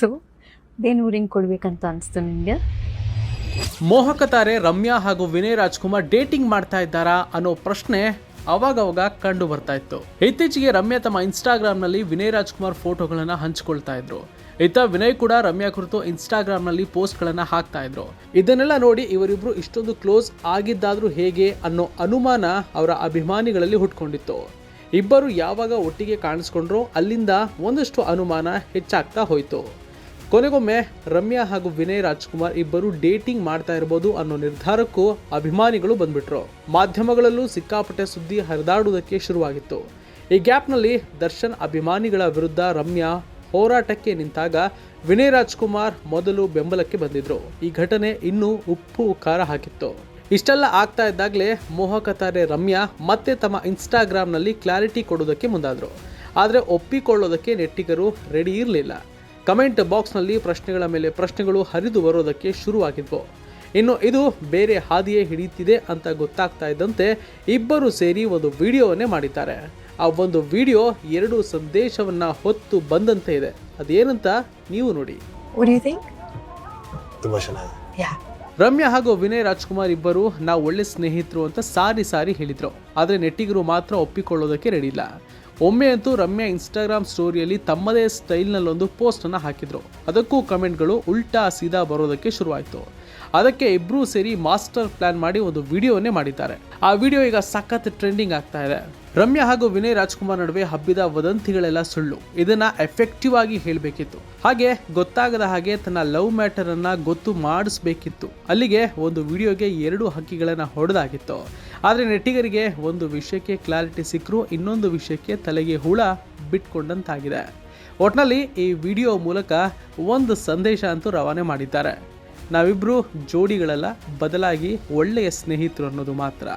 So ಬೇನು ಊರಿಂಗ್ ಕೊಡ್ಬೇಕಂತ ಅನಿಸ್ತು ನಿಮಗೆ? ಮೋಹಕ ತಾರೆ ರಮ್ಯಾ ಹಾಗೂ ವಿನಯ್ ರಾಜ್ಕುಮಾರ್ ಡೇಟಿಂಗ್ ಮಾಡ್ತಾ ಇದ್ದಾರಾ ಅನ್ನೋ ಪ್ರಶ್ನೆ ಅವಾಗವಾಗ ಕಂಡು ಬರ್ತಾ ಇತ್ತು. ಇತ್ತೀಚೆಗೆ ರಮ್ಯಾ ತಮ್ಮ ಇನ್ಸ್ಟಾಗ್ರಾಮ್ನಲ್ಲಿ ವಿನಯ್ ರಾಜ್ಕುಮಾರ್ ಫೋಟೋಗಳನ್ನು ಹಂಚಿಕೊಳ್ತಾ ಇದ್ರು. ಇತ್ತ ವಿನಯ್ ಕೂಡ ರಮ್ಯಾ ಕುರಿತು ಇನ್ಸ್ಟಾಗ್ರಾಮ್ನಲ್ಲಿ ಪೋಸ್ಟ್ ಗಳನ್ನ ಹಾಕ್ತಾ ಇದ್ರು. ಇದನ್ನೆಲ್ಲ ನೋಡಿ ಇವರಿಬ್ರು ಇಷ್ಟೊಂದು ಕ್ಲೋಸ್ ಆಗಿದ್ದಾದ್ರೂ ಹೇಗೆ ಅನ್ನೋ ಅನುಮಾನ ಅವರ ಅಭಿಮಾನಿಗಳಲ್ಲಿ ಹುಟ್ಕೊಂಡಿತ್ತು. ಇಬ್ಬರು ಯಾವಾಗ ಒಟ್ಟಿಗೆ ಕಾಣಿಸ್ಕೊಂಡ್ರು ಅಲ್ಲಿಂದ ಒಂದಷ್ಟು ಅನುಮಾನ ಹೆಚ್ಚಾಗ್ತಾ ಹೋಯಿತು. ಕೊನೆಗೊಮ್ಮೆ ರಮ್ಯಾ ಹಾಗೂ ವಿನಯ್ ರಾಜ್ಕುಮಾರ್ ಇಬ್ಬರು ಡೇಟಿಂಗ್ ಮಾಡ್ತಾ ಇರಬಹುದು ಅನ್ನೋ ನಿರ್ಧಾರಕ್ಕೂ ಅಭಿಮಾನಿಗಳು ಬಂದ್ಬಿಟ್ರು. ಮಾಧ್ಯಮಗಳಲ್ಲೂ ಸಿಕ್ಕಾಪಟ್ಟೆ ಸುದ್ದಿ ಹರಿದಾಡುವುದಕ್ಕೆ ಶುರುವಾಗಿತ್ತು. ಈ ಗ್ಯಾಪ್ನಲ್ಲಿ ದರ್ಶನ್ ಅಭಿಮಾನಿಗಳ ವಿರುದ್ಧ ರಮ್ಯಾ ಹೋರಾಟಕ್ಕೆ ನಿಂತಾಗ ವಿನಯ್ ರಾಜ್ಕುಮಾರ್ ಮೊದಲು ಬೆಂಬಲಕ್ಕೆ ಬಂದಿದ್ರು. ಈ ಘಟನೆ ಇನ್ನೂ ಉಪ್ಪು ಖಾರ ಹಾಕಿತ್ತು. ಇಷ್ಟೆಲ್ಲ ಆಗ್ತಾ ಇದ್ದಾಗಲೇ ಮೋಹಕ ತಾರೆ ರಮ್ಯಾ ಮತ್ತೆ ತಮ್ಮ ಇನ್ಸ್ಟಾಗ್ರಾಮ್ನಲ್ಲಿ ಕ್ಲಾರಿಟಿ ಕೊಡೋದಕ್ಕೆ ಮುಂದಾದರು. ಆದರೆ ಒಪ್ಪಿಕೊಳ್ಳೋದಕ್ಕೆ ನೆಟ್ಟಿಗರು ರೆಡಿ ಇರಲಿಲ್ಲ. ಕಮೆಂಟ್ ಬಾಕ್ಸ್ನಲ್ಲಿ ಪ್ರಶ್ನೆಗಳ ಮೇಲೆ ಪ್ರಶ್ನೆಗಳು ಹರಿದು ಬರೋದಕ್ಕೆ ಶುರುವಾಗಿದ್ವು. ಇನ್ನು ಇದು ಬೇರೆ ಹಾದಿಯೇ ಹಿಡಿಯುತ್ತಿದೆ ಅಂತ ಗೊತ್ತಾಗ್ತಾ ಇದ್ದಂತೆ ಇಬ್ಬರು ಸೇರಿ ಒಂದು ವಿಡಿಯೋವನ್ನೇ ಮಾಡಿದ್ದಾರೆ. ಆ ಒಂದು ವಿಡಿಯೋ ಎರಡು ಸಂದೇಶವನ್ನ ಹೊತ್ತು ಬಂದಂತೆ ಇದೆ. ಅದೇನಂತ ನೀವು ನೋಡಿ. ರಮ್ಯಾ ಹಾಗೂ ವಿನಯ್ ರಾಜ್ಕುಮಾರ್ ಇಬ್ಬರು ನಾವು ಒಳ್ಳೆ ಸ್ನೇಹಿತರು ಅಂತ ಸಾರಿ ಸಾರಿ ಹೇಳಿದ್ರು. ಆದರೆ ನೆಟ್ಟಿಗರು ಮಾತ್ರ ಒಪ್ಪಿಕೊಳ್ಳೋದಕ್ಕೆ ರೆಡಿ ಇಲ್ಲ. ಒಮ್ಮೆ ಅಂತೂ ರಮ್ಯಾ ಇನ್ಸ್ಟಾಗ್ರಾಮ್ ಸ್ಟೋರಿಯಲ್ಲಿ ತಮ್ಮದೇ ಸ್ಟೈಲ್ನಲ್ಲೊಂದು ಪೋಸ್ಟನ್ನು ಹಾಕಿದ್ರು. ಅದಕ್ಕೂ ಕಮೆಂಟ್ಗಳು ಉಲ್ಟಾ ಸೀದಾ ಬರೋದಕ್ಕೆ ಶುರುವಾಯಿತು. ಅದಕ್ಕೆ ಇಬ್ಬರೂ ಸೇರಿ ಮಾಸ್ಟರ್ ಪ್ಲಾನ್ ಮಾಡಿ ಒಂದು ವಿಡಿಯೋನೇ ಮಾಡಿದ್ದಾರೆ. ಆ ವಿಡಿಯೋ ಈಗ ಸಖತ್ ಟ್ರೆಂಡಿಂಗ್ ಆಗ್ತಾ ಇದೆ. ರಮ್ಯಾ ಹಾಗೂ ವಿನಯ್ ರಾಜ್ಕುಮಾರ್ ನಡುವೆ ಹಬ್ಬಿದ ವದಂತಿಗಳೆಲ್ಲ ಸುಳ್ಳು. ಇದನ್ನ ಎಫೆಕ್ಟಿವ್ ಆಗಿ ಹೇಳಬೇಕಿತ್ತು. ಹಾಗೆ ಗೊತ್ತಾಗದ ಹಾಗೆ ತನ್ನ ಲವ್ ಮ್ಯಾಟರ್ ಅನ್ನ ಗೊತ್ತು ಮಾಡಿಸ್ಬೇಕಿತ್ತು. ಅಲ್ಲಿಗೆ ಒಂದು ವಿಡಿಯೋಗೆ ಎರಡು ಹಕ್ಕಿಗಳನ್ನ ಹೊಡೆದಾಗಿತ್ತು. ಆದರೆ ನೆಟ್ಟಿಗರಿಗೆ ಒಂದು ವಿಷಯಕ್ಕೆ ಕ್ಲಾರಿಟಿ ಸಿಕ್ಕರೂ ಇನ್ನೊಂದು ವಿಷಯಕ್ಕೆ ತಲೆಗೆ ಹುಳ ಬಿಟ್ಕೊಂಡಂತಾಗಿದೆ. ಒಟ್ನಲ್ಲಿ ಈ ವಿಡಿಯೋ ಮೂಲಕ ಒಂದು ಸಂದೇಶ ಅಂತೂ ರವಾನೆ ಮಾಡಿದ್ದಾರೆ. ನಾವಿಬ್ಬರು ಜೋಡಿಗಳಲ್ಲ ಬದಲಾಗಿ ಒಳ್ಳೆಯ ಸ್ನೇಹಿತರು ಅನ್ನೋದು ಮಾತ್ರ.